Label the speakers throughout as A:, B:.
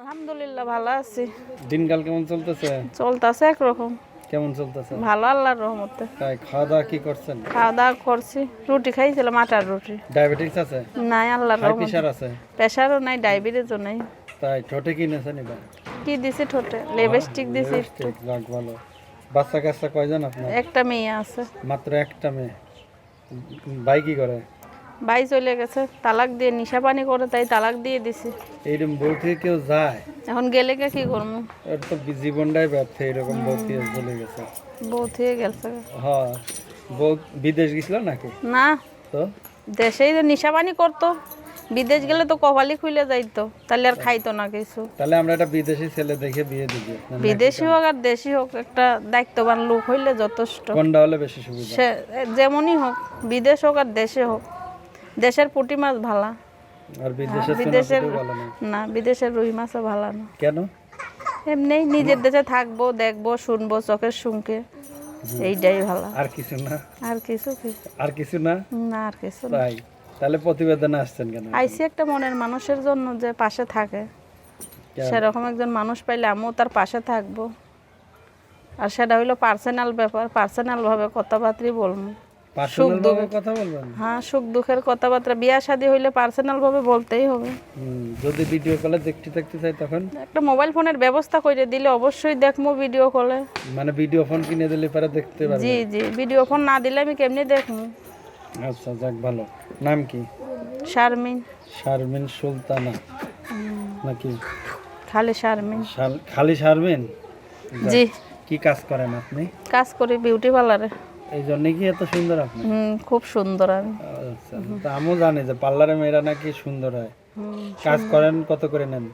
A: আলহামদুলিল্লাহ ভালো আছি।
B: দিনকাল কেমন চলতেছে?
A: চলতেছে একরকম।
B: কেমন চলতেছে?
A: ভালো আল্লাহর রহমতে।
B: তাই খাওয়া দাওয়া কি করছেন?
A: খাওয়া দাওয়া করছি। রুটি খাইছিলাম আটার রুটি।
B: ডায়াবেটিস আছে?
A: নাই আল্লাহর রহমতে।
B: প্রেশার আছে?
A: প্রেসারও নাই ডায়াবেটিসও নাই।
B: তাই ঠোঁটে কি নেছেন এবার?
A: কি দিছি ঠোঁটে? লিপস্টিক দিছি
B: ঠিক যাক ভালো। বাচ্চা কাচ্চা কয়জন আপনার?
A: একটা মেয়ে আছে।
B: মাত্র একটা মেয়ে। ভাই কি করে?
A: ভাই চলে গেছে তালাক দিয়ে নিশা পানি করে তাই তালাক দিয়ে দিছি।
B: এইরকম বউ থেকে কেউ যায়?
A: এখন গেলে কে কি করব?
B: ওর তো জীবনটাই ব্যর্থ এরকম বউ থেকে চলে গেছে।
A: বউ থেকে গেছে।
B: হ্যাঁ বউ বিদেশ গেছিল নাকি?
A: না।
B: তো?
A: দেশেই তো নিশা পানি করতো। বিদেশ গেলে তো কপালি খুলে যাইতো তাহলে আর খাইতো না কিছু।
B: তাহলে আমরা একটা বিদেশি ছেলে দেখে বিয়ে দিবি
A: বিদেশি হোক আর দেশি হোক একটা দায়িত্ববান লোক হইলে যথেষ্ট।
B: কোনটা হলে বেশি সুবিধা?
A: যেমনই হোক বিদেশ হোক আর দেশে হোক। দেশের পুঁটি মাছ ভালা।
B: আর বিদেশের
A: বিদেশের
B: না।
A: বিদেশের রুই মাছও ভালো না।
B: কেন?
A: এমনি নিজের দেশে থাকব দেখব শুনব চোখের শুনকে। এইটাই ভালো।
B: আর কিছু না।
A: আর কিছু কি?
B: আর কিছু না?
A: না আর কিছু না।
B: তাই। তাহলে প্রতিবেদনে আসছেন কেন?
A: আইসি একটা মনের মানুষের জন্য যে পাশে থাকে। সেরকম একজন মানুষ পাইলে আমিও তার পাশে থাকব। আর সেটা হইল পার্সোনাল ব্যাপার পার্সোনাল ভাবে কথাবার্তাই বলব।
B: ভাবে কথা বলবেন?
A: হ্যাঁ সুখ দুঃখের কথাবার্তা বিয়া শাদী হইলে পার্সোনাল ভাবে বলতেই হবে।
B: যদি ভিডিও কলে দেখতে থাকতে চাই তখন?
A: একটা মোবাইল ফোনের ব্যবস্থা করে দিলে অবশ্যই দেখব ভিডিও কলে
B: মানে ভিডিও ফোন কিনে দিলে পরে দেখতে পারবে?
A: জি জি ভিডিও ফোন না দিলে আমি কেমনি দেখব?
B: আচ্ছা যাক ভালো। নাম কি?
A: শারমিন।
B: শারমিন সুলতানা। নাকি?
A: খালি শারমিন।
B: খালি শারমিন?
A: জি।
B: কি কাজ করেন আপনি?
A: কাজ করি বিউটি পার্লারে
B: এই জন্য কি এত সুন্দর আপনি
A: হুম খুব সুন্দর আমি।
B: আচ্ছা আমিও জানি যে পার্লারে মেয়েরা নাকি সুন্দর হয়। কাজ করেন কত করে নেন?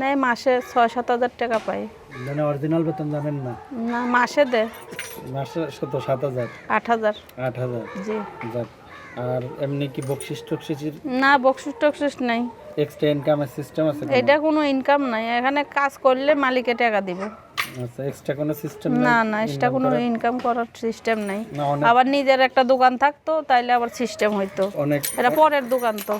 A: নেই মাসে ছয় সাত হাজার টাকা পাই।
B: মানে অরিজিনাল বেতন জানেন না?
A: না মাসে দে।
B: মাসে শত সাত হাজার?
A: আট হাজার।
B: আট হাজার?
A: জি।
B: যাক আর এমনি কি বকশিস টকশিসির
A: না বকশিস টকশিস নাই।
B: এক্সট্রা ইনকামের সিস্টেম আছে
A: এটা কোনো ইনকাম নাই। এখানে কাজ করলে মালিকে টাকা দিব।
B: আচ্ছা এক্সট্রা কোনো সিস্টেম
A: না না এক্সট্রা কোনো ইনকাম করার সিস্টেম নাই। আবার নিজের একটা দোকান থাকতো তাইলে আবার সিস্টেম হইতো।
B: অনেক
A: এটা পরের দোকান তো।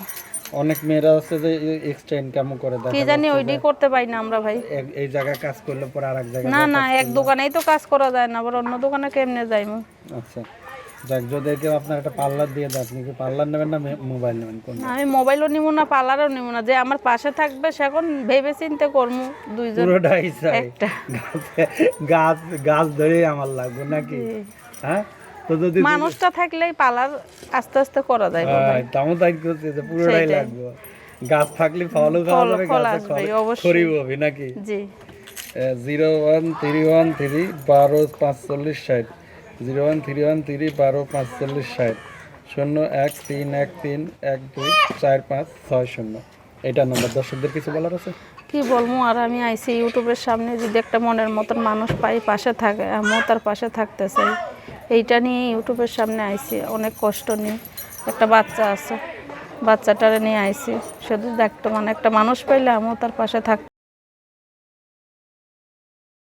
B: অনেক মেয়েরা আছে যে এক্সট্রা ইনকামও করে
A: কি জানি ওইটাই করতে পারি না আমরা ভাই।
B: এই জায়গায় কাজ করলে পরে আরেক জায়গায়
A: না না এক দোকানেই তো কাজ করা যায় না আবার অন্য দোকানে কেমনে যাইমু?
B: আচ্ছা। যাক যদি আপনার একটা পার্লার দিয়ে দেয় আপনি কি পার্লার নেবেন না মোবাইল নেবেন? কোন
A: আমি মোবাইলও নিব না পার্লারও নিব না। যে আমার পাশে থাকবে সে এখন ভেবে চিন্তে করমু দুইজন
B: পুরোটাই
A: একটা।
B: গাছ গাছ ধরেই আমার লাগবে নাকি? হ্যাঁ? তো যদি
A: মানুষটা থাকলেই পার্লার আস্তে আস্তে করা যায়
B: তাই করছে যে পুরোটাই লাগবে। গাছ থাকলে ফলও খাওয়া
A: ফল-
B: যাবে
A: ফল
B: গাছে
A: অবশ্যই।
B: হবে নাকি?
A: জি।
B: Zero one three one three বারো পাঁচচল্লিশ ষাট। Zero one three one three বারো পাঁচচল্লিশ ষাট। শূন্য এক তিন এক তিন এক দুই চার পাঁচ ছয় শূন্য। এটা নম্বর দর্শকদের কিছু বলার আছে?
A: কি বলব, আর আমি আইসি ইউটিউবের সামনে যদি একটা মনের মতন মানুষ পাই, পাশে থাকে, আমিও তার পাশে থাকতে চাই। এইটা নিয়ে ইউটিউবের সামনে আইসি, অনেক কষ্ট নিয়ে। একটা বাচ্চা আছে, বাচ্চাটারে নিয়ে আইসি। শুধু দেখতে মানে একটা মানুষ পাইলে আমিও তার পাশে থাক